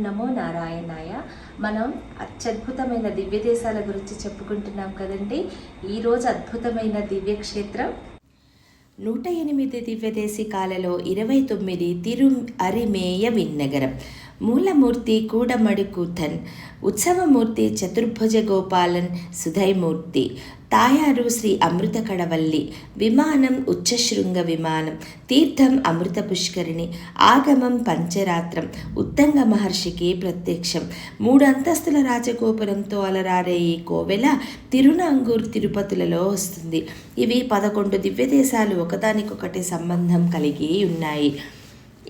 నమో నారాయణాయ. మనం అత్యద్భుతమైన దివ్య దేశాల గురించి చెప్పుకుంటున్నాం కదండి. ఈరోజు అద్భుతమైన దివ్యక్షేత్రం. నూట ఎనిమిది దివ్యదేశికాలలో ఇరవై తొమ్మిది తిరు అరిమేయ విన్నగరం. మూలమూర్తి కూడమడి కూథన్ ఉత్సవమూర్తి చతుర్భుజ గోపాలన్ సుధైమూర్తి తాయారు శ్రీ అమృత కడవల్లి విమానం ఉచ్చశృంగ విమానం. తీర్థం అమృత పుష్కరిణి. ఆగమం పంచరాత్రం. ఉత్తంగ మహర్షికి ప్రత్యక్షం. మూడు అంతస్తుల రాజగోపురంతో అలరారే ఈ కోవెల తిరునాంగూర్ తిరుపతులలో వస్తుంది. ఇవి పదకొండు దివ్యదేశాలు ఒకదానికొకటి సంబంధం కలిగి ఉన్నాయి.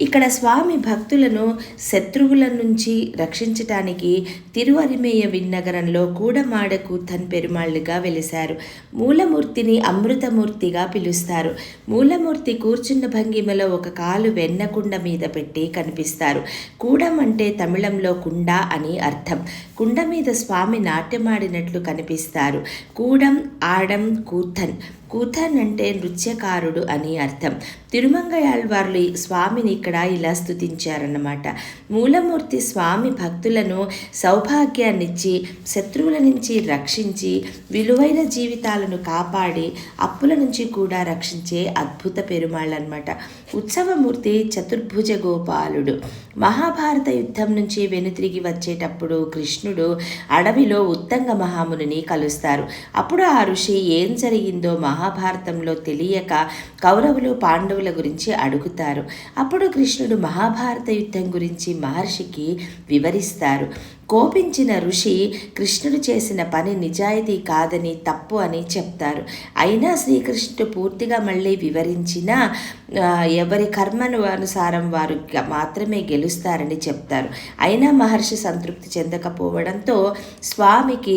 ఇక్కడ స్వామి భక్తులను శత్రువుల నుంచి రక్షించటానికి తిరువరిమేయ విన్నగరంలో కూడమాడ కూతన్ పెరుమాళ్ళుగా వెలిశారు. మూలమూర్తిని అమృతమూర్తిగా పిలుస్తారు. మూలమూర్తి కూర్చున్న భంగిమలో ఒక కాలు వెన్నకుండ మీద పెట్టి కనిపిస్తారు. కూడం అంటే తమిళంలో కుండ అని అర్థం. కుండ మీద స్వామి నాట్యమాడినట్లు కనిపిస్తారు. కూడం ఆడం కూతన్ కూతన్ అంటే నృత్యకారుడు అని అర్థం. తిరుమంగయాళ్వార్లు స్వామిని ఇక్కడ ఇలా స్తుతించారన్నమాట. మూలమూర్తి స్వామి భక్తులను సౌభాగ్యాన్నిచ్చి శత్రువుల నుంచి రక్షించి విలువైన జీవితాలను కాపాడి అప్పుల నుంచి కూడా రక్షించే అద్భుత పెరుమాళ్ళనమాట ఉత్సవమూర్తి చతుర్భుజ గోపాలుడు. మహాభారత యుద్ధం నుంచి వెనుతిరిగి వచ్చేటప్పుడు కృష్ణుడు అడవిలో ఉత్తంగ మహామునిని కలుస్తారు. అప్పుడు ఆ ఋషి ఏం జరిగిందో మహా మహాభారతంలో తెలియక కౌరవులు పాండవుల గురించి అడుగుతారు. అప్పుడు కృష్ణుడు మహాభారత యుద్ధం గురించి మహర్షికి వివరిస్తారు. కోపించిన ఋషి కృష్ణుడు చేసిన పని నిజాయితీ కాదని తప్పు అని చెప్తారు. అయినా శ్రీకృష్ణుడు పూర్తిగా మళ్ళీ వివరించిన ఎవరి కర్మను అనుసారం వారు మాత్రమే గెలుస్తారని చెప్తారు. అయినా మహర్షి సంతృప్తి చెందకపోవడంతో స్వామికి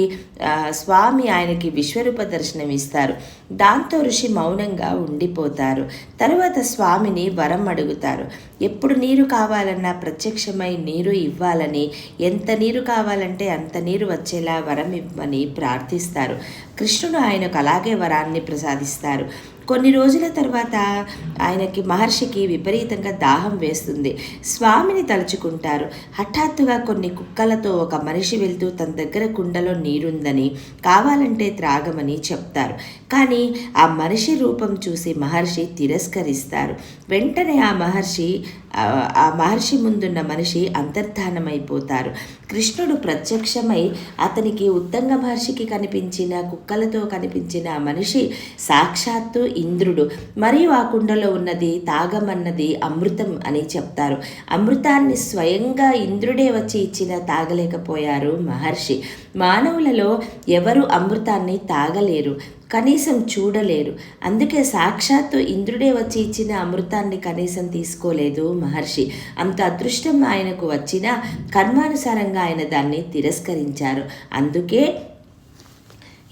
స్వామి ఆయనకి విశ్వరూప దర్శనం ఇస్తారు దాంతో ఋషి మౌనంగా ఉండిపోతారు. తరువాత స్వామిని వరం అడుగుతారు. ఎప్పుడు నీరు కావాలన్నా ప్రత్యక్షమై నీరు ఇవ్వాలని ఎంత నీరు కావాలంటే అంత నీరు వచ్చేలా వరం ఇవ్వమని ప్రార్థిస్తారు. కృష్ణుడు ఆయనకు అలాగే వరాన్ని ప్రసాదిస్తారు. కొన్ని రోజుల తర్వాత ఆయనకి మహర్షికి విపరీతంగా దాహం వేస్తుంది. స్వామిని తలుచుకుంటారు. హఠాత్తుగా కొన్ని కుక్కలతో ఒక మనిషి వెళ్తూ తన దగ్గర కుండలో నీరుందని కావాలంటే త్రాగమని చెప్తారు. కానీ ఆ మనిషి రూపం చూసి మహర్షి తిరస్కరిస్తారు. వెంటనే ఆ మహర్షి ఆ మహర్షి ముందున్న మనిషి అంతర్ధానమైపోతారు. కృష్ణుడు ప్రత్యక్షమై అతనికి ఉత్తంగ మహర్షికి కనిపించిన కుక్కలతో కనిపించిన మనిషి సాక్షాత్తు ఇంద్రుడు. మరియు ఆ కుండలో ఉన్నది తాగమన్నది అమృతం అని చెప్తారు. అమృతాన్ని స్వయంగా ఇంద్రుడే వచ్చి ఇచ్చిన తాగలేకపోయారు మహర్షి. మానవులలో ఎవరు అమృతాన్ని తాగలేరు. కనీసం చూడలేరు అందుకే సాక్షాత్తు ఇంద్రుడే వచ్చి ఇచ్చిన అమృతాన్ని కనీసం తీసుకోలేదు మహర్షి. అంత అదృష్టం ఆయనకు వచ్చినా కర్మానుసారంగా ఆయన దాన్ని తిరస్కరించారు. అందుకే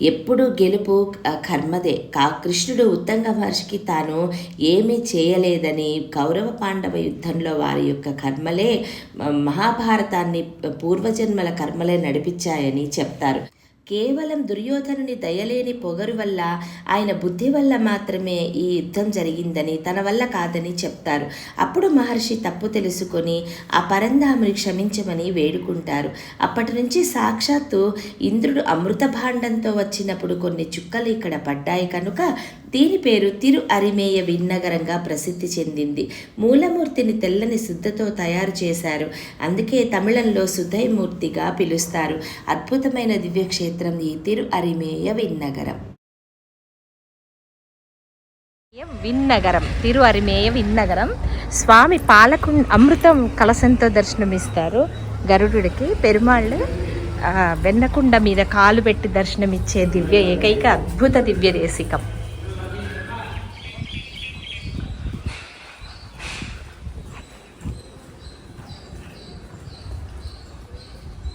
ఎప్పుడు గెలుపు కర్మదే. కా కృష్ణుడు ఉత్తంగ మహర్షికి తాను ఏమీ చేయలేదని కౌరవ పాండవ యుద్ధంలో వారి యొక్క కర్మలే మహాభారతాన్ని పూర్వజన్మల కర్మలే నడిపించాయని చెప్తారు. కేవలం దుర్యోధనుని దయలేని పొగరు వల్ల ఆయన బుద్ధి వల్ల మాత్రమే ఈ యుద్ధం జరిగిందని తన వల్ల కాదని చెప్తారు. అప్పుడు మహర్షి తప్పు తెలుసుకొని ఆ పరంధాముని క్షమించమని వేడుకుంటారు. అప్పటి నుంచి సాక్షాత్తు ఇంద్రుడు అమృత భాండంతో వచ్చినప్పుడు కొన్ని చుక్కలు ఇక్కడ పడ్డాయి కనుక దీని పేరు తిరు అరిమేయ విన్నగరంగా ప్రసిద్ధి చెందింది. మూలమూర్తిని తెల్లని శుద్ధతో తయారు చేశారు. అందుకే తమిళంలో సుధైమూర్తిగా పిలుస్తారు. అద్భుతమైన దివ్యక్షేత్రం ఈ తిరు అరిమేయ విన్నగరం. విన్నగరం తిరు అరిమేయ విన్నగరం. స్వామి పాలకు అమృతం కలసంతో దర్శనమిస్తారు. గరుడుడికి పెరుమాళ్ళు వెన్నకుండ మీద కాలు పెట్టి దర్శనమిచ్చే దివ్య ఏకైక అద్భుత దివ్య దేశికం.